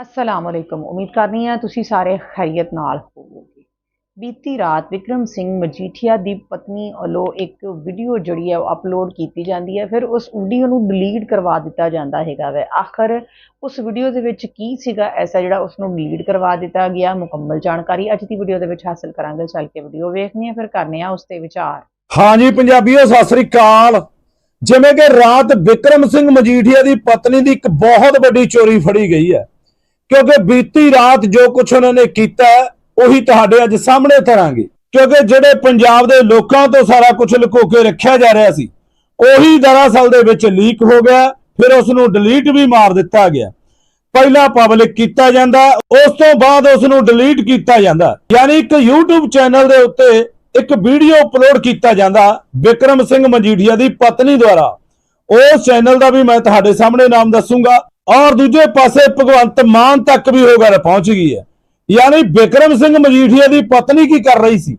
ਅਸਲਾਮ ਅਲੈਕੁਮ ਉਮੀਦ ਕਰਨੀ ਹੈ ਤੁਸੀਂ ਸਾਰੇ ਖੈਰੀਅਤ ਨਾਲ ਹੋਵੋਗੇ ਬੀਤੀ ਰਾਤ ਵਿਕਰਮ ਸਿੰਘ ਮਜੀਠੀਆ ਦੀ ਪਤਨੀ ਵੱਲੋਂ ਇੱਕ ਵੀਡੀਓ ਜਿਹੜੀ ਹੈ ਉਹ ਅਪਲੋਡ ਕੀਤੀ ਜਾਂਦੀ ਹੈ ਫਿਰ ਉਸ ਵੀਡੀਓ ਨੂੰ ਡਿਲੀਟ ਕਰਵਾ ਦਿੱਤਾ ਜਾਂਦਾ ਹੈਗਾ ਵੈ ਆਖਰ ਉਸ ਵੀਡੀਓ ਦੇ ਵਿੱਚ ਕੀ ਸੀਗਾ ਐਸਾ ਜਿਹੜਾ ਉਸ ਨੂੰ ਡਿਲੀਟ ਕਰਵਾ ਦਿੱਤਾ ਗਿਆ ਮੁਕੰਮਲ ਜਾਣਕਾਰੀ ਅੱਜ ਦੀ ਵੀਡੀਓ ਦੇ ਵਿੱਚ ਹਾਸਲ ਕਰਾਂਗੇ ਚੱਲ ਕੇ ਵੀਡੀਓ ਵੇਖਣੀ ਹੈ ਫਿਰ ਕਰਨੇ ਆ ਉਸ ਤੇ ਵਿਚਾਰ ਹਾਂਜੀ ਪੰਜਾਬੀਓ ਸਤਿ ਸ੍ਰੀ ਅਕਾਲ ਜਿਵੇਂ ਕਿ ਰਾਤ ਵਿਕਰਮ ਸਿੰਘ ਮਜੀਠੀਆ ਦੀ ਪਤਨੀ ਦੀ ਇੱਕ ਬਹੁਤ ਵੱਡੀ ਚੋਰੀ ਫੜੀ ਗਈ ਹੈ ਕਿਉਂਕਿ ਬੀਤੀ ਰਾਤ ਜੋ ਕੁਝ ਉਹਨਾਂ ਨੇ ਕੀਤਾ, ਉਹੀ ਤੁਹਾਡੇ ਅੱਜ ਸਾਹਮਣੇ ਧਰਾਂਗੇ ਕਿਉਂਕਿ ਜਿਹੜੇ ਪੰਜਾਬ ਦੇ ਲੋਕਾਂ ਤੋਂ ਸਾਰਾ ਕੁਝ ਲੁਕੋ ਕੇ ਰੱਖਿਆ ਜਾ ਰਿਹਾ ਸੀ, ਉਹੀ ਦਰਅਸਲ ਦੇ ਵਿੱਚ ਲੀਕ ਹੋ ਗਿਆ, ਫਿਰ ਉਸ ਨੂੰ ਡਿਲੀਟ ਵੀ ਮਾਰ ਦਿੱਤਾ ਗਿਆ। ਪਹਿਲਾਂ ਪਬਲਿਕ ਕੀਤਾ ਜਾਂਦਾ, ਉਸ ਤੋਂ ਬਾਅਦ ਉਸ ਨੂੰ ਡਿਲੀਟ ਕੀਤਾ ਜਾਂਦਾ। ਯਾਨੀ ਇੱਕ YouTube ਚੈਨਲ ਦੇ ਉੱਤੇ ਇੱਕ ਵੀਡੀਓ ਅਪਲੋਡ ਕੀਤਾ ਜਾਂਦਾ, ਵਿਕਰਮ ਸਿੰਘ ਮਜੀਠੀਆ ਦੀ ਪਤਨੀ ਦੁਆਰਾ। ਉਸ ਚੈਨਲ ਦਾ ਵੀ ਮੈਂ ਤੁਹਾਡੇ ਸਾਹਮਣੇ ਨਾਮ ਦੱਸੂਗਾ। ਔਰ ਦੂਜੇ ਪਾਸੇ ਭਗਵੰਤ ਮਾਨ ਤੱਕ ਵੀ ਉਹ ਗੱਲ ਪਹੁੰਚ ਗਈ ਹੈ। ਯਾਨੀ ਵਿਕਰਮ ਸਿੰਘ ਮਜੀਠੀਆ ਦੀ ਪਤਨੀ ਕੀ ਕਰ ਰਹੀ ਸੀ?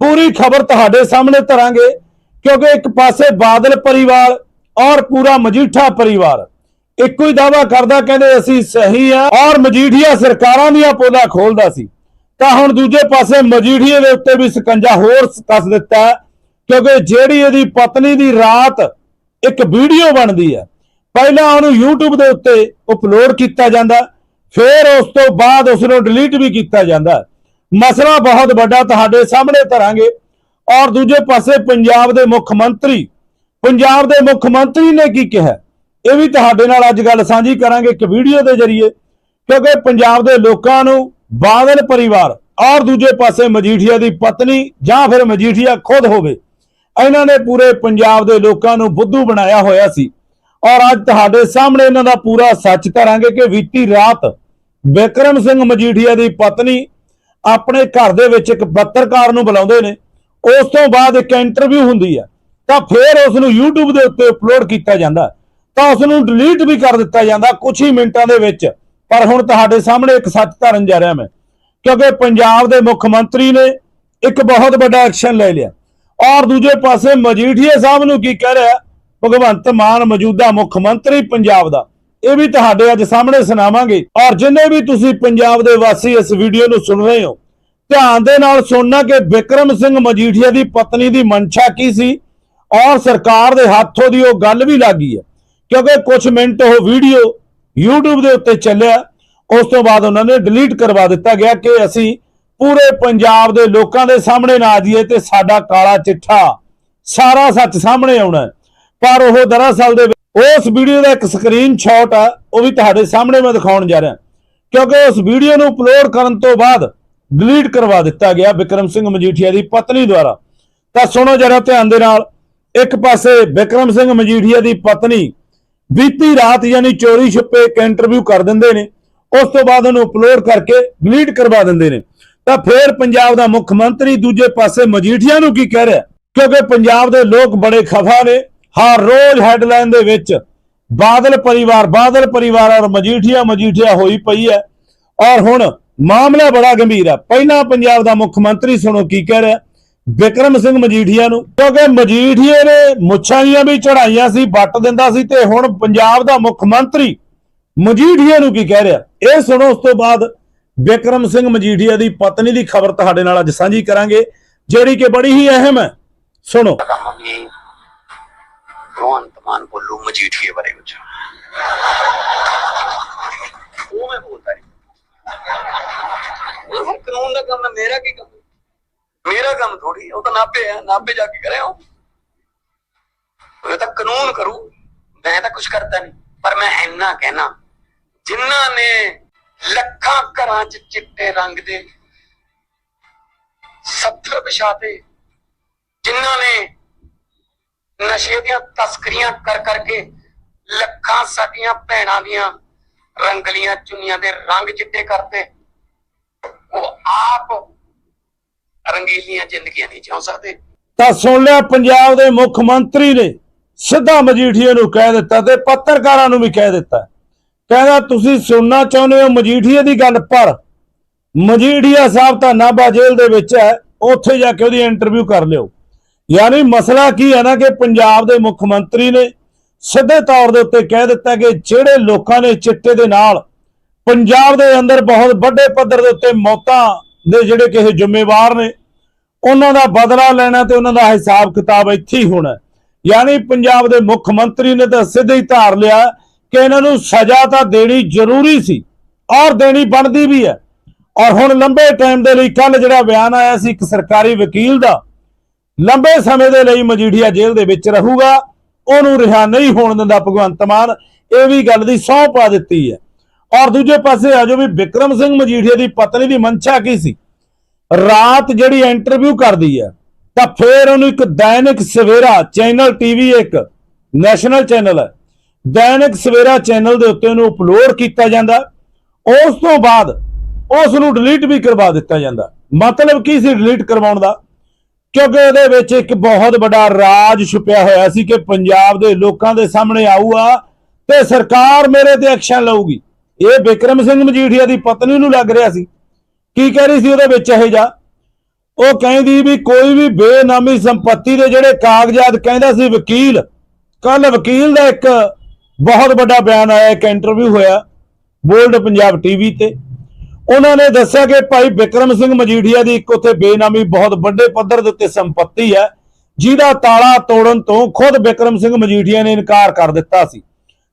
ਪੂਰੀ ਖਬਰ ਤੁਹਾਡੇ ਸਾਹਮਣੇ ਧਰਾਂਗੇ, ਕਿਉਂਕਿ ਇੱਕ ਪਾਸੇ ਬਾਦਲ ਪਰਿਵਾਰ ਔਰ ਪੂਰਾ ਮਜੀਠਾ ਪਰਿਵਾਰ ਇੱਕੋ ਹੀ ਦਾਵਾ ਕਰਦਾ, ਕਹਿੰਦੇ ਅਸੀਂ ਸਹੀ ਆ ਔਰ ਮਜੀਠੀਆ ਸਰਕਾਰਾਂ ਦੀਆਂ ਪੋਲਾ ਖੋਲਦਾ ਸੀ। ਤਾਂ ਹੁਣ ਦੂਜੇ ਪਾਸੇ ਮਜੀਠੀਏ ਦੇ ਉੱਤੇ ਵੀ ਸਕੰਜਾ ਹੋਰ ਕੱਸ ਦਿੱਤਾ, ਕਿਉਂਕਿ ਜਿਹੜੀ ਇਹਦੀ ਪਤਨੀ ਦੀ ਰਾਤ ਇੱਕ ਵੀਡੀਓ ਬਣਦੀ ਹੈ ਪਹਿਲਾਂ ਉਹਨੂੰ YouTube ਦੇ ਉੱਤੇ ਅਪਲੋਡ ਕੀਤਾ ਜਾਂਦਾ, ਫਿਰ ਉਸ ਤੋਂ ਬਾਅਦ ਉਸ ਨੂੰ ਡਿਲੀਟ ਵੀ ਕੀਤਾ ਜਾਂਦਾ। ਮਸਲਾ ਬਹੁਤ ਵੱਡਾ ਤੁਹਾਡੇ ਸਾਹਮਣੇ ਧਰਾਂਗੇ। ਔਰ ਦੂਜੇ ਪਾਸੇ ਪੰਜਾਬ ਦੇ ਮੁੱਖ ਮੰਤਰੀ, ਪੰਜਾਬ ਦੇ ਮੁੱਖ ਮੰਤਰੀ ਨੇ ਕੀ ਕਿਹਾ? ਇਹ ਵੀ ਤੁਹਾਡੇ ਨਾਲ ਅੱਜ ਗੱਲ ਸਾਂਝੀ ਕਰਾਂਗੇ ਇੱਕ ਵੀਡੀਓ ਦੇ ਜ਼ਰੀਏ, ਕਿਉਂਕਿ ਪੰਜਾਬ ਦੇ ਲੋਕਾਂ ਨੂੰ ਬਾਦਲ ਪਰਿਵਾਰ ਔਰ ਦੂਜੇ ਪਾਸੇ ਮਜੀਠੀਆ ਦੀ ਪਤਨੀ ਜਾਂ ਫਿਰ ਮਜੀਠੀਆ ਖੁਦ ਹੋਵੇ, ਇਹਨਾਂ ਨੇ ਪੂਰੇ ਪੰਜਾਬ ਦੇ ਲੋਕਾਂ ਨੂੰ ਬੁੱਧੂ ਬਣਾਇਆ ਹੋਇਆ ਸੀ। ਔਰ ਅੱਜ ਤੁਹਾਡੇ ਸਾਹਮਣੇ ਇਹਨਾਂ ਦਾ ਪੂਰਾ ਸੱਚ ਧਰਾਂਗੇ ਕਿ ਬੀਤੀ ਰਾਤ ਵਿਕਰਮ ਸਿੰਘ ਮਜੀਠੀਆ ਦੀ ਪਤਨੀ ਆਪਣੇ ਘਰ ਦੇ ਵਿੱਚ ਇੱਕ ਪੱਤਰਕਾਰ ਨੂੰ ਬੁਲਾਉਂਦੇ ਨੇ। ਉਸ ਤੋਂ ਬਾਅਦ ਇੱਕ ਇੰਟਰਵਿਊ ਹੁੰਦੀ ਹੈ ਤਾਂ ਫਿਰ ਉਸ ਨੂੰ YouTube ਦੇ ਉੱਤੇ ਅਪਲੋਡ ਕੀਤਾ ਜਾਂਦਾ। ਤਾਂ ਉਸ ਨੂੰ ਡਿਲੀਟ ਵੀ ਕਰ ਦਿੱਤਾ ਜਾਂਦਾ ਕੁਝ ਹੀ ਮਿੰਟਾਂ ਦੇ ਵਿੱਚ। ਪਰ ਹੁਣ ਤੁਹਾਡੇ ਸਾਹਮਣੇ ਇੱਕ ਸੱਚ ਧਰਨ ਜਾ ਰਿਹਾ ਮੈਂ। ਕਿਉਂਕਿ ਪੰਜਾਬ ਦੇ ਮੁੱਖ ਮੰਤਰੀ ਨੇ ਇੱਕ ਬਹੁਤ ਵੱਡਾ ਐਕਸ਼ਨ ਲੈ ਲਿਆ। ਔਰ ਦੂਜੇ ਪਾਸੇ ਮਜੀਠੀਆ ਸਾਹਿਬ ਨੂੰ ਕੀ ਕਹਿ ਰਿਹਾ? ਭਗਵੰਤ ਮਾਨ ਮੌਜੂਦਾ ਮੁੱਖ ਮੰਤਰੀ ਪੰਜਾਬ ਦਾ। ਇਹ ਵੀ ਤੁਹਾਡੇ ਅੱਜ ਸਾਹਮਣੇ ਸੁਣਾਵਾਂਗੇ। ਔਰ ਜਿੰਨੇ ਵੀ ਤੁਸੀਂ ਪੰਜਾਬ ਦੇ ਵਾਸੀ ਇਸ ਵੀਡੀਓ ਨੂੰ ਸੁਣ ਰਹੇ ਹੋ, ਧਿਆਨ ਦੇ ਨਾਲ ਸੁਣਨਾ ਕਿ ਵਿਕਰਮ ਸਿੰਘ ਮਜੀਠੀਆ ਦੀ ਪਤਨੀ ਦੀ ਮਨਸ਼ਾ ਕੀ ਸੀ ਔਰ ਸਰਕਾਰ ਦੇ ਹੱਥੋਂ ਦੀ ਉਹ ਗੱਲ ਵੀ ਲੱਗੀ ਹੈ। ਕਿਉਂਕਿ ਕੁਝ ਮਿੰਟ ਉਹ ਵੀਡੀਓ YouTube ਦੇ ਉੱਤੇ ਚੱਲਿਆ। ਉਸ ਤੋਂ ਬਾਅਦ ਉਹਨਾਂ ਨੇ ਡਿਲੀਟ ਕਰਵਾ ਦਿੱਤਾ ਗਿਆ ਕਿ ਅਸੀਂ ਪੂਰੇ ਪੰਜਾਬ ਦੇ ਲੋਕਾਂ ਦੇ ਸਾਹਮਣੇ ਨਾ ਆ ਜਾਈਏ ਤੇ ਸਾਡਾ ਕਾਲਾ ਚਿੱਠਾ ਸਾਰਾ ਸੱਚ ਸਾਹਮਣੇ ਆਉਣਾ ਪਰ ਉਹ ਦਰਅਸਲ ਦੇ ਉਸ ਵੀਡੀਓ ਦਾ ਇੱਕ ਸਕਰੀਨਸ਼ਾਟ ਆ, ਉਹ ਵੀ ਤੁਹਾਡੇ ਸਾਹਮਣੇ ਮੈਂ ਦਿਖਾਉਣ ਜਾ ਰਿਹਾ। ਕਿਉਂਕਿ ਉਸ ਵੀਡੀਓ ਨੂੰ ਅਪਲੋਡ ਕਰਨ ਤੋਂ ਬਾਅਦ ਡਿਲੀਟ ਕਰਵਾ ਦਿੱਤਾ ਗਿਆ ਵਿਕਰਮ ਸਿੰਘ ਮਜੀਠੀਆ ਦੀ ਪਤਨੀ ਦੁਆਰਾ। ਤਾਂ ਸੁਣੋ ਜਰਾ ਧਿਆਨ ਦੇ ਨਾਲ, ਇੱਕ ਪਾਸੇ ਵਿਕਰਮ ਸਿੰਘ ਮਜੀਠੀਆ ਦੀ ਪਤਨੀ ਬੀਤੀ ਰਾਤ ਯਾਨੀ ਚੋਰੀ ਛੁਪੇ ਇੱਕ ਇੰਟਰਵਿਊ ਕਰ ਦਿੰਦੇ ਨੇ, ਉਸ ਤੋਂ ਬਾਅਦ ਉਹਨੂੰ ਅਪਲੋਡ ਕਰਕੇ ਡਿਲੀਟ ਕਰਵਾ ਦਿੰਦੇ ਨੇ। ਤਾਂ ਫੇਰ ਪੰਜਾਬ ਦਾ ਮੁੱਖ ਮੰਤਰੀ ਦੂਜੇ ਪਾਸੇ ਮਜੀਠੀਆ ਨੂੰ ਕੀ ਕਹਿ ਰਿਹਾ? ਕਿਉਂਕਿ ਪੰਜਾਬ ਦੇ ਲੋਕ ਬੜੇ ਖਫਾ ਨੇ ਹਰ ਰੋਜ਼ ਹੈਡਲਾਈਨ ਦੇ ਵਿੱਚ ਬਾਦਲ ਪਰਿਵਾਰ ਬਾਦਲ ਪਰਿਵਾਰ ਔਰ ਮਜੀਠੀਆ ਮਜੀਠੀਆ ਹੋਈ ਪਈ ਹੈ। ਔਰ ਹੁਣ ਮਾਮਲਾ ਬੜਾ ਗੰਭੀਰ ਹੈ। ਪਹਿਲਾਂ ਪੰਜਾਬ ਦਾ ਮੁੱਖ ਮੰਤਰੀ ਸੁਣੋ ਕੀ ਕਹਿ ਰਿਹਾ। ਵਿਕਰਮ ਸਿੰਘ ਮਜੀਠੀਆ ਨੂੰ, ਕਿਉਂਕਿ ਮਜੀਠੀਏ ਨੇ ਮੁੱਛਾਂ ਦੀਆਂ ਵੀ ਚੜਾਈਆਂ ਸੀ, ਵੱਟ ਦਿੰਦਾ ਸੀ ਤੇ ਹੁਣ ਪੰਜਾਬ ਦਾ ਮੁੱਖ ਮੰਤਰੀ ਮਜੀਠੀਆ ਨੂੰ ਕੀ ਕਹਿ ਰਿਹਾ। ਇਹ ਸੁਣੋ ਉਸ ਤੋਂ ਬਾਅਦ ਵਿਕਰਮ ਸਿੰਘ ਮਜੀਠੀਆ ਦੀ ਪਤਨੀ ਦੀ ਖਬਰ ਤੁਹਾਡੇ ਨਾਲ ਅੱਜ ਸਾਂਝੀ ਕਰਾਂਗੇ, ਜਿਹੜੀ ਕਿ ਬੜੀ ਹੀ ਅਹਿਮ ਹੈ। ਸੁਣੋ। ਕਹਾਂਗੇ ਭਗਵੰਤ ਮਾਨ ਬੋਲੂ ਮਜੀਠੀਏ ਬਾਰੇ ਕੁਝ ਉਹ ਮੈਂ ਬੋਲਦਾ ਨਹੀਂ ਇਹ ਹੁਣ ਕਾਨੂੰਨ ਦਾ ਕੰਮ ਹੈ ਮੇਰਾ ਕੀ ਕੰਮ ਮੇਰਾ ਕੰਮ ਥੋੜੀ ਉਹ ਤਾਂ ਨਾਪੇ ਆ ਨਾਪੇ ਜਾ ਕੇ ਕਰਿਆ ਉਹ ਤਾਂ ਕਾਨੂੰਨ ਕਰੂ ਮੈਂ ਤਾਂ ਕੁਝ ਕਰਦਾ ਨਹੀਂ ਪਰ ਮੈਂ ਇੰਨਾ ਕਹਿਣਾ ਜਿਨ੍ਹਾਂ ਨੇ ਲੱਖਾਂ ਘਰਾਂ 'ਚ ਚਿੱਟੇ ਰੰਗ ਦੇ ਨਸ਼ੇ ਦੀਆਂ ਤਸਕਰੀਆਂ ਕਰ ਕਰਕੇ ਲੱਖਾਂ ਸਾਡੀਆਂ ਭੈਣਾਂ ਦੀਆਂ ਰੰਗਲੀਆਂ ਚੁੰਨੀਆਂ ਦੇ ਰੰਗ ਚਿੱਟੇ ਕਰਤੇ। ਉਹ ਆਪ ਰੰਗੀਲੀਆਂ ਜ਼ਿੰਦਗੀਆਂ ਨਹੀਂ ਜਿਉ ਸਕਦੇ। ਤਾਂ ਸੁਣ ਲਿਆ, ਪੰਜਾਬ ਦੇ ਮੁੱਖ ਮੰਤਰੀ ਨੇ ਸਿੱਧਾ ਮਜੀਠੀਏ ਨੂੰ ਕਹਿ ਦਿੱਤਾ ਤੇ ਪੱਤਰਕਾਰਾਂ ਨੂੰ ਵੀ ਕਹਿ ਦਿੱਤਾ। ਕਹਿੰਦਾ, ਤੁਸੀਂ ਸੁਣਨਾ ਚਾਹੁੰਦੇ ਹੋ ਮਜੀਠੀਏ ਦੀ ਗੱਲ, ਪਰ ਮਜੀਠੀਆ ਸਾਹਿਬ ਤਾਂ ਨਾਭਾ ਜੇਲ੍ਹ ਦੇ ਵਿੱਚ ਹੈ, ਉੱਥੇ ਜਾ ਕੇ ਉਹਦੀ ਇੰਟਰਵਿਊ ਕਰ ਲਿਓ। ਯਾਨੀ ਮਸਲਾ ਕੀ ਹੈ ਨਾ ਕਿ ਪੰਜਾਬ ਦੇ ਮੁੱਖ ਮੰਤਰੀ ਨੇ ਸਿੱਧੇ ਤੌਰ ਦੇ ਉੱਤੇ ਕਹਿ ਦਿੱਤਾ ਕਿ ਜਿਹੜੇ ਲੋਕਾਂ ਨੇ ਚਿੱਟੇ ਦੇ ਨਾਲ ਪੰਜਾਬ ਦੇ ਅੰਦਰ ਬਹੁਤ ਵੱਡੇ ਪੱਧਰ ਦੇ ਉੱਤੇ ਮੌਤਾਂ ਦੇ ਜਿਹੜੇ ਕਿਸੇ ਜ਼ਿੰਮੇਵਾਰ ਨੇ, ਉਹਨਾਂ ਦਾ ਬਦਲਾ ਲੈਣਾ ਤੇ ਉਹਨਾਂ ਦਾ ਹਿਸਾਬ ਕਿਤਾਬ ਇੱਥੇ ਹੀ ਹੋਣਾ ਯਾਨੀ ਪੰਜਾਬ ਦੇ ਮੁੱਖ ਮੰਤਰੀ ਨੇ ਤਾਂ ਸਿੱਧੇ ਹੀ ਧਾਰ ਲਿਆ ਕਿ ਇਹਨਾਂ ਨੂੰ ਸਜ਼ਾ ਤਾਂ ਦੇਣੀ ਜ਼ਰੂਰੀ ਸੀ ਔਰ ਦੇਣੀ ਬਣਦੀ ਵੀ ਹੈ। ਔਰ ਹੁਣ ਲੰਬੇ ਟਾਈਮ ਦੇ ਲਈ ਕੱਲ ਜਿਹੜਾ ਬਿਆਨ ਆਇਆ ਸੀ ਇੱਕ ਸਰਕਾਰੀ ਵਕੀਲ ਦਾ ਲੰਬੇ ਸਮੇਂ ਦੇ ਲਈ ਮਜੀਠੀਆ ਜੇਲ੍ਹ ਦੇ ਵਿੱਚ ਰਹੂਗਾ, ਉਹਨੂੰ ਰਿਹਾ ਨਹੀਂ ਹੋਣ ਦਿੰਦਾ ਭਗਵੰਤ ਮਾਨ, ਇਹ ਵੀ ਗੱਲ ਦੀ ਸਹੁੰ ਪਾ ਦਿੱਤੀ ਹੈ। ਔਰ ਦੂਜੇ ਪਾਸੇ ਆ ਜੋ ਵੀ ਵਿਕਰਮ ਸਿੰਘ ਮਜੀਠੀਆ ਦੀ ਪਤਨੀ ਦੀ ਮਨਸ਼ਾ ਕੀ ਸੀ? ਰਾਤ ਜਿਹੜੀ ਇੰਟਰਵਿਊ ਕਰਦੀ ਹੈ, ਤਾਂ ਫੇਰ ਉਹਨੂੰ ਇੱਕ ਦੈਨਿਕ ਸਵੇਰਾ ਚੈਨਲ ਟੀਵੀ ਇੱਕ, ਨੈਸ਼ਨਲ ਚੈਨਲ ਹੈ। ਦੈਨਿਕ ਸਵੇਰਾ ਚੈਨਲ ਦੇ ਉੱਤੇ ਉਹਨੂੰ ਅਪਲੋਡ ਕੀਤਾ ਜਾਂਦਾ। ਉਸ ਤੋਂ ਬਾਅਦ ਉਸ ਨੂੰ ਡਿਲੀਟ ਵੀ ਕਰਵਾ ਦਿੱਤਾ ਜਾਂਦਾ। ਮਤਲਬ ਕੀ ਸੀ ਡਿਲੀਟ ਕਰਵਾਉਣ ਦਾ? ਕਿਉਂਕਿ ਇਹਦੇ ਵਿੱਚ ਇੱਕ ਬਹੁਤ ਵੱਡਾ ਰਾਜ ਛੁਪਿਆ ਹੋਇਆ ਸੀ ਕਿ ਪੰਜਾਬ ਦੇ ਲੋਕਾਂ ਦੇ ਸਾਹਮਣੇ ਆਊਗਾ ਤੇ ਸਰਕਾਰ ਮੇਰੇ ਤੇ ਐਕਸ਼ਨ ਲਊਗੀ। ਇਹ ਵਿਕਰਮ ਸਿੰਘ ਮਜੀਠੀਆ ਦੀ ਪਤਨੀ ਨੂੰ ਲੱਗ ਰਿਹਾ ਸੀ। ਕੀ ਕਹਿ ਰਹੀ ਸੀ ਉਹਦੇ ਵਿੱਚ ਇਹ ਜਾ? ਉਹ ਕਹਿੰਦੀ ਵੀ ਕੋਈ ਵੀ ਬੇਨਾਮੀ ਸੰਪਤੀ ਦੇ ਜਿਹੜੇ ਕਾਗਜ਼ਾਤ ਕਹਿੰਦਾ ਸੀ ਵਕੀਲ, ਕੱਲ ਵਕੀਲ ਦਾ ਇੱਕ ਬਹੁਤ ਵੱਡਾ ਬਿਆਨ ਆਇਆ, ਇੱਕ ਇੰਟਰਵਿਊ ਹੋਇਆ ਬੋਲਡ ਪੰਜਾਬ ਟੀਵੀ ਤੇ। ਉਹਨਾਂ ਨੇ ਦੱਸਿਆ ਕਿ ਭਾਈ ਵਿਕਰਮ ਸਿੰਘ ਮਜੀਠੀਆ ਦੀ ਇੱਕ ਉੱਥੇ ਬੇਨਾਮੀ ਬਹੁਤ ਵੱਡੇ ਪੱਧਰ ਦੇ ਉੱਤੇ ਸੰਪਤੀ ਹੈ, ਜਿਹਦਾ ਤਾਲਾ ਤੋੜਨ ਤੋਂ ਖੁਦ ਵਿਕਰਮ ਸਿੰਘ ਮਜੀਠੀਆ ਨੇ ਇਨਕਾਰ ਕਰ ਦਿੱਤਾ ਸੀ।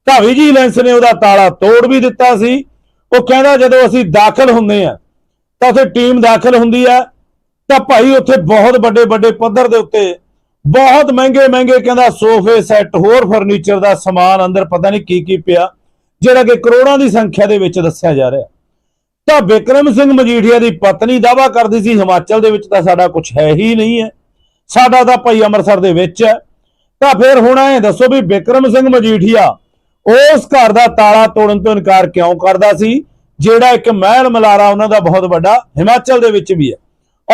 ਤਾਂ ਵਿਜੀਲੈਂਸ ਨੇ ਉਹਦਾ ਤਾਲਾ ਤੋੜ ਵੀ ਦਿੱਤਾ ਸੀ। ਉਹ ਕਹਿੰਦਾ, ਜਦੋਂ ਅਸੀਂ ਦਾਖਲ ਹੁੰਦੇ ਆ ਤਾਂ ਉੱਥੇ ਟੀਮ ਦਾਖਲ ਹੁੰਦੀ ਆ ਤਾਂ ਭਾਈ ਉੱਥੇ ਬਹੁਤ ਵੱਡੇ ਵੱਡੇ ਪੱਧਰ ਦੇ ਉੱਤੇ ਬਹੁਤ ਮਹਿੰਗੇ ਮਹਿੰਗੇ ਕਹਿੰਦਾ ਸੋਫੇ ਸੈੱਟ, ਹੋਰ ਫਰਨੀਚਰ ਦਾ ਸਮਾਨ ਅੰਦਰ ਪਤਾ ਨਹੀਂ ਕੀ ਕੀ ਪਿਆ, ਜਿਹੜਾ ਕਿ ਕਰੋੜਾਂ ਦੀ ਸੰਖਿਆ ਦੇ ਵਿੱਚ ਦੱਸਿਆ ਜਾ ਰਿਹਾ। ਤਾਂ ਵਿਕਰਮ ਸਿੰਘ ਮਜੀਠੀਆ ਦੀ ਪਤਨੀ ਦਾਵਾ ਕਰਦੀ ਸੀ, ਹਿਮਾਚਲ ਦੇ ਵਿੱਚ ਤਾਂ ਸਾਡਾ ਕੁਝ ਹੈ ਹੀ ਨਹੀਂ ਹੈ। ਸਾਡਾ ਤਾਂ ਭਾਈ ਅੰਮ੍ਰਿਤਸਰ ਦੇ ਵਿੱਚ ਹੈ। ਤਾਂ ਫਿਰ ਹੁਣ ਐ ਦੱਸੋ ਵੀ ਵਿਕਰਮ ਸਿੰਘ ਮਜੀਠੀਆ ਉਸ ਘਰ ਦਾ ਤਾਲਾ ਤੋੜਨ ਤੋਂ ਇਨਕਾਰ ਕਿਉਂ ਕਰਦਾ ਸੀ? ਜਿਹੜਾ ਇੱਕ ਮਹਿਲ ਮਲਾਰਾ ਉਹਨਾਂ ਦਾ ਬਹੁਤ ਵੱਡਾ, ਹਿਮਾਚਲ ਦੇ ਵਿੱਚ ਵੀ ਹੈ।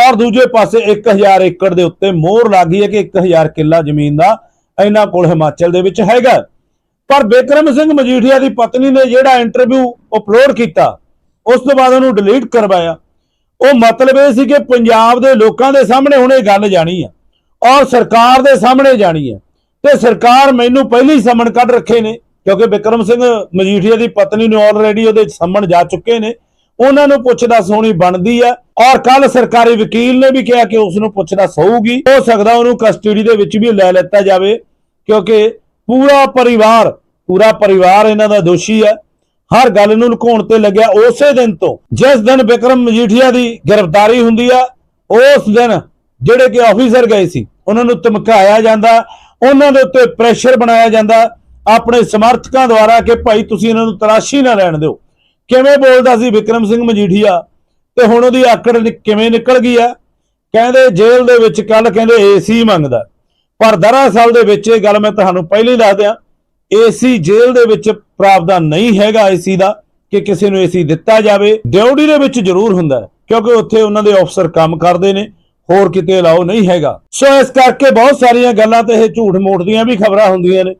ਔਰ ਦੂਜੇ ਪਾਸੇ 1000 ਏਕੜ ਦੇ ਉੱਤੇ ਮੋਹਰ ਲੱਗੀ ਹੈ ਕਿ 1000 ਕਿੱਲਾ ਜ਼ਮੀਨ ਦਾ ਇਹਨਾਂ ਕੋਲ ਹਿਮਾਚਲ ਦੇ ਵਿੱਚ ਹੈਗਾ। ਪਰ ਬਿਕਰਮ ਸਿੰਘ ਮਜੀਠੀਆ ਦੀ ਪਤਨੀ ਨੇ ਜਿਹੜਾ ਇੰਟਰਵਿਊ ਅਪਲੋਡ ਕੀਤਾ ਉਸ ਤੋਂ ਬਾਅਦ ਉਹਨੂੰ ਡਿਲੀਟ ਕਰਵਾਇਆ। ਉਹ ਮਤਲਬ ਇਹ ਸੀ ਕਿ ਪੰਜਾਬ ਦੇ ਲੋਕਾਂ ਦੇ ਸਾਹਮਣੇ ਹੁਣ ਇਹ ਗੱਲ ਜਾਣੀ ਹੈ ਔਰ ਸਰਕਾਰ ਦੇ ਸਾਹਮਣੇ ਜਾਣੀ ਹੈ ਤੇ ਸਰਕਾਰ ਮੈਨੂੰ ਪਹਿਲੀ ਸਮਣ ਕੱਢ ਰੱਖੇ ਨੇ, ਕਿਉਂਕਿ ਬਿਕਰਮ ਸਿੰਘ ਮਜੀਠੀਆ ਦੀ ਪਤਨੀ ਨੂੰ ਆਲਰੇਡੀ ਉਹਦੇ ਸਮਨ ਜਾ ਚੁੱਕੇ ਨੇ। ਉਹਨਾਂ ਨੂੰ ਪੁੱਛਦਾ ਸੋਣੀ ਬਣਦੀ ਹੈ ਔਰ ਕੱਲ ਸਰਕਾਰੀ ਵਕੀਲ ਨੇ ਵੀ ਕਿਹਾ ਕਿ ਉਸ ਨੂੰ ਪੁੱਛਦਾ ਸਹੂਗੀ। ਹੋ ਸਕਦਾ ਉਹਨੂੰ ਕਸਟਡੀ ਦੇ ਵਿੱਚ ਵੀ ਲੈ ਲਿੱਤਾ ਜਾਵੇ, ਕਿਉਂਕਿ ਪੂਰਾ ਪਰਿਵਾਰ ਪੂਰਾ ਪਰਿਵਾਰ ਇਹਨਾਂ ਦਾ ਦੋਸ਼ੀ ਹੈ ਹਰ ਗੱਲ ਨੂੰ ਲੁਕਾਉਣ ਤੇ ਲੱਗਿਆ ਉਸੇ ਦਿਨ ਤੋਂ। ਜਿਸ ਦਿਨ ਵਿਕਰਮ ਮਜੀਠੀਆ ਦੀ ਗ੍ਰਿਫਤਾਰੀ ਹੁੰਦੀ ਆ, ਉਸ ਦਿਨ ਜਿਹੜੇ ਕਿ ਆਫੀਸਰ ਗਏ ਸੀ, ਉਹਨਾਂ ਨੂੰ ਧਮਕਾਇਆ ਜਾਂਦਾ, ਉਹਨਾਂ ਦੇ ਉੱਤੇ ਪ੍ਰੈਸ਼ਰ ਬਣਾਇਆ ਜਾਂਦਾ, ਆਪਣੇ ਸਮਰਥਕਾਂ ਦੁਆਰਾ ਕਿ ਭਾਈ ਤੁਸੀਂ ਇਹਨਾਂ ਨੂੰ ਤਲਾਸ਼ੀ ਨਾ ਲੈਣ ਦਿਓ। ਕਿਵੇਂ ਬੋਲਦਾ ਸੀ ਵਿਕਰਮ ਸਿੰਘ ਮਜੀਠੀਆ? ਤੇ ਹੁਣ ਉਹਦੀ ਆਕੜ ਨਿ- ਕਿਵੇਂ ਨਿਕਲ ਗਈ ਆ? ਕਹਿੰਦੇ ਜੇਲ੍ਹ ਦੇ ਵਿੱਚ ਕੱਲ ਕਹਿੰਦੇ ਏਸੀ ਮੰਗਦਾ। ਪਰ ਦਰਅਸਲ ਦੇ ਵਿੱਚ ਇਹ ਗੱਲ ਮੈਂ ਤੁਹਾਨੂੰ ਪਹਿਲਾਂ ਹੀ ਦੱਸ ਦਿਆਂ ਏਸੀ ਜੇਲ੍ਹ ਦੇ ਵਿੱਚ ਪ੍ਰਾਵਧਾਨ ਨਹੀਂ ਹੈਗਾ ਏਸੀ ਦਾ ਕਿ ਕਿਸੇ ਨੂੰ ਏਸੀ ਦਿੱਤਾ ਜਾਵੇ। ਡਿਊਟੀ ਦੇ ਵਿੱਚ ਜ਼ਰੂਰ ਹੁੰਦਾ ਹੈ, ਕਿਉਂਕਿ ਉੱਥੇ ਉਹਨਾਂ ਦੇ ਅਫਸਰ ਕੰਮ ਕਰਦੇ ਨੇ ਹੋਰ ਕਿਤੇ ਅਲਾਓ ਨਹੀਂ ਹੈਗਾ। ਸੋ ਇਸ ਕਰਕੇ ਬਹੁਤ ਸਾਰੀਆਂ ਗੱਲਾਂ ਤੇ ਇਹ ਝੂਠ ਮੋੜ ਦੀਆਂ ਵੀ ਖਬਰਾਂ ਹੁੰਦੀਆਂ ਨੇ।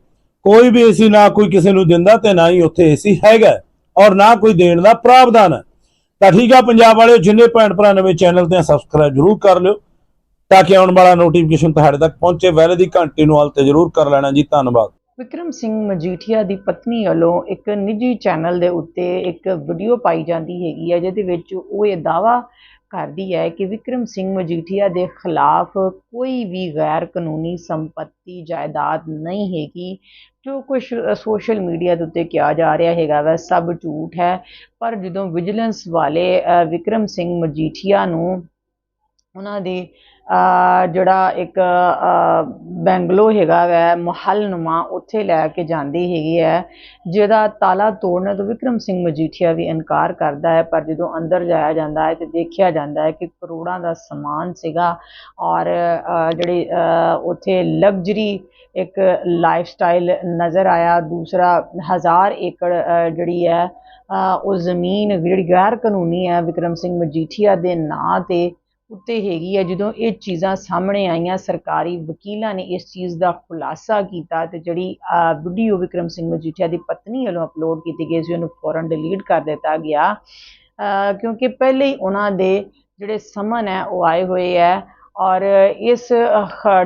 ਕੋਈ ਵੀ ਏਸੀ ਨਾ ਕੋਈ ਕਿਸੇ ਨੂੰ ਦਿੰਦਾ ਤੇ ਨਾ ਹੀ ਉੱਥੇ ਏਸੀ ਹੈਗਾ ਔਰ ਨਾ ਕੋਈ ਦੇਣ ਦਾ ਪ੍ਰਾਵਧਾਨ ਹੈ। ਤਾਂ ਠੀਕ ਆ ਪੰਜਾਬ ਵਾਲਿਓ ਜਿੰਨੇ ਭੈਣ ਭਰਾ ਨਵੇਂ ਚੈਨਲ ਤੇ ਸਬਸਕ੍ਰਾਈਬ ਜਰੂਰ ਕਰ ਲਿਓ ਤਾਂ ਕਿ ਆਉਣ ਵਾਲਾ ਨੋਟੀਫਿਕੇਸ਼ਨ ਤੁਹਾਡੇ ਤੱਕ ਪਹੁੰਚੇ। ਵੈਲੇ ਦੀ ਘੰਟੀ ਨੂੰ ਹਾਲ ਤੇ ਜਰੂਰ ਕਰ ਲੈਣਾ ਜੀ। ਧੰਨਵਾਦ। ਵਿਕਰਮ ਸਿੰਘ ਮਜੀਠੀਆ ਦੀ ਪਤਨੀ ਵੱਲੋਂ ਇੱਕ ਨਿੱਜੀ ਚੈਨਲ ਦੇ ਉੱਤੇ ਇੱਕ ਵੀਡੀਓ ਪਾਈ ਜਾਂਦੀ ਹੈਗੀ ਹੈ ਜਿਹਦੇ ਵਿੱਚ ਉਹ ਇਹ ਦਾਵਾ ਕਰਦੀ ਹੈ ਕਿ ਵਿਕਰਮ ਸਿੰਘ ਮਜੀਠੀਆ ਦੇ ਖਿਲਾਫ ਕੋਈ ਵੀ ਗੈਰ ਕਾਨੂੰਨੀ ਸੰਪਤੀ ਜਾਇਦਾਦ ਨਹੀਂ ਹੈਗੀ। ਜੋ ਕੁਝ ਸੋਸ਼ਲ ਮੀਡੀਆ ਦੇ ਉੱਤੇ ਕਿਹਾ ਜਾ ਰਿਹਾ ਹੈਗਾ ਵਾ, ਸਭ ਝੂਠ ਹੈ। ਪਰ ਜਦੋਂ ਵਿਜੀਲੈਂਸ ਵਾਲੇ ਵਿਕਰਮ ਸਿੰਘ ਮਜੀਠੀਆ ਨੂੰ ਉਹਨਾਂ ਦੇ ਜਿਹੜਾ ਇੱਕ ਬੈਂਗਲੋ ਹੈਗਾ ਵੈ ਮਹੱਲ ਉੱਥੇ ਲੈ ਕੇ ਜਾਂਦੀ ਹੈਗੀ ਹੈ ਜਿਹਦਾ ਤਾਲਾ ਤੋੜਨ ਤੋਂ ਵਿਕਰਮ ਸਿੰਘ ਮਜੀਠੀਆ ਵੀ ਇਨਕਾਰ ਕਰਦਾ ਹੈ ਪਰ ਜਦੋਂ ਅੰਦਰ ਜਾਇਆ ਜਾਂਦਾ ਹੈ ਤੇ ਦੇਖਿਆ ਜਾਂਦਾ ਹੈ ਕਿ ਕਰੋੜਾਂ ਦਾ ਸਮਾਨ ਸੀਗਾ ਔਰ ਅ, ਜਿਹੜੀ ਉੱਥੇ ਲਗਜ਼ਰੀ ਇੱਕ ਲਾਈਫ ਸਟਾਈਲ ਨਜ਼ਰ ਆਇਆ ਦੂਸਰਾ ਹਜ਼ਾਰ ਏਕੜ ਜਿਹੜੀ ਹੈ ਉਹ ਜ਼ਮੀਨ ਜਿਹੜੀ ਗੈਰ ਕਾਨੂੰਨੀ ਹੈ ਵਿਕਰਮ ਸਿੰਘ ਮਜੀਠੀਆ ਦੇ ਨਾਂ ਤੇ ਉੱਤੇ ਹੈਗੀ ਹੈ ਜਦੋਂ ਇਹ ਚੀਜ਼ਾਂ ਸਾਹਮਣੇ ਆਈਆਂ, ਸਰਕਾਰੀ ਵਕੀਲਾਂ ਨੇ ਇਸ ਚੀਜ਼ ਦਾ ਖੁਲਾਸਾ ਕੀਤਾ ਤੇ ਜਿਹੜੀ ਵੀਡੀਓ ਵਿਕਰਮ ਸਿੰਘ ਮਜੀਠੀਆ ਦੀ ਪਤਨੀ ਵੱਲੋਂ ਅਪਲੋਡ ਕੀਤੀ ਗਈ ਸੀ, ਉਹਨੂੰ ਫੌਰਨ ਡਿਲੀਟ ਕਰ ਦਿੱਤਾ ਗਿਆ। ਕਿਉਂਕਿ ਪਹਿਲੇ ਹੀ ਉਹਨਾਂ ਦੇ ਜਿਹੜੇ ਸਮਨ ਹੈ, ਉਹ ਆਏ ਹੋਏ ਹੈ ਔਰ ਇਸ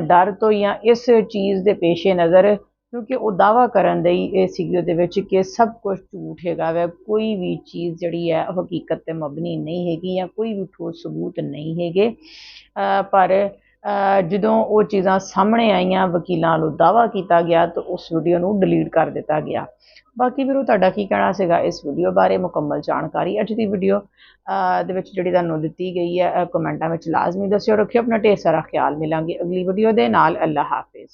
ਡਰ ਤੋਂ ਜਾਂ ਇਸ ਚੀਜ਼ ਦੇ ਪੇਸ਼ੇ ਨਜ਼ਰ ਕਿਉਂਕਿ ਉਹ ਦਾਵਾ ਕਰਨ ਲਈ ਇਹ ਸੀਗੀ ਉਹਦੇ ਵਿੱਚ ਕਿ ਸਭ ਕੁਝ ਝੂਠ ਹੈਗਾ ਵੈ, ਕੋਈ ਵੀ ਚੀਜ਼ ਜਿਹੜੀ ਹੈ ਹਕੀਕਤ ਤੇ ਮਬਨੀ ਨਹੀਂ ਹੈਗੀ ਜਾਂ ਕੋਈ ਵੀ ਠੋਸ ਸਬੂਤ ਨਹੀਂ ਹੈਗੇ। ਪਰ ਜਦੋਂ ਉਹ ਚੀਜ਼ਾਂ ਸਾਹਮਣੇ ਆਈਆਂ, ਵਕੀਲਾਂ ਵੱਲੋਂ ਦਾਵਾ ਕੀਤਾ ਗਿਆ ਤਾਂ ਉਸ ਵੀਡੀਓ ਨੂੰ ਡਿਲੀਟ ਕਰ ਦਿੱਤਾ ਗਿਆ। ਬਾਕੀ ਵੀਰੋ, ਤੁਹਾਡਾ ਕੀ ਕਹਿਣਾ ਸੀਗਾ ਇਸ ਵੀਡੀਓ ਬਾਰੇ ਮੁਕੰਮਲ ਜਾਣਕਾਰੀ? ਅੱਜ ਦੀ ਵੀਡੀਓ ਦੇ ਵਿੱਚ ਜਿਹੜੀ ਤੁਹਾਨੂੰ ਦਿੱਤੀ ਗਈ ਹੈ ਕਮੈਂਟਾਂ ਵਿੱਚ ਲਾਜ਼ਮੀ ਦੱਸਿਓ। ਰੱਖਿਓ ਆਪਣਾ ਢੇਰ ਸਾਰਾ ਖਿਆਲ। ਮਿਲਾਂਗੇ ਅਗਲੀ ਵੀਡੀਓ ਦੇ ਨਾਲ। ਅੱਲਾ ਹਾਫਿਜ਼।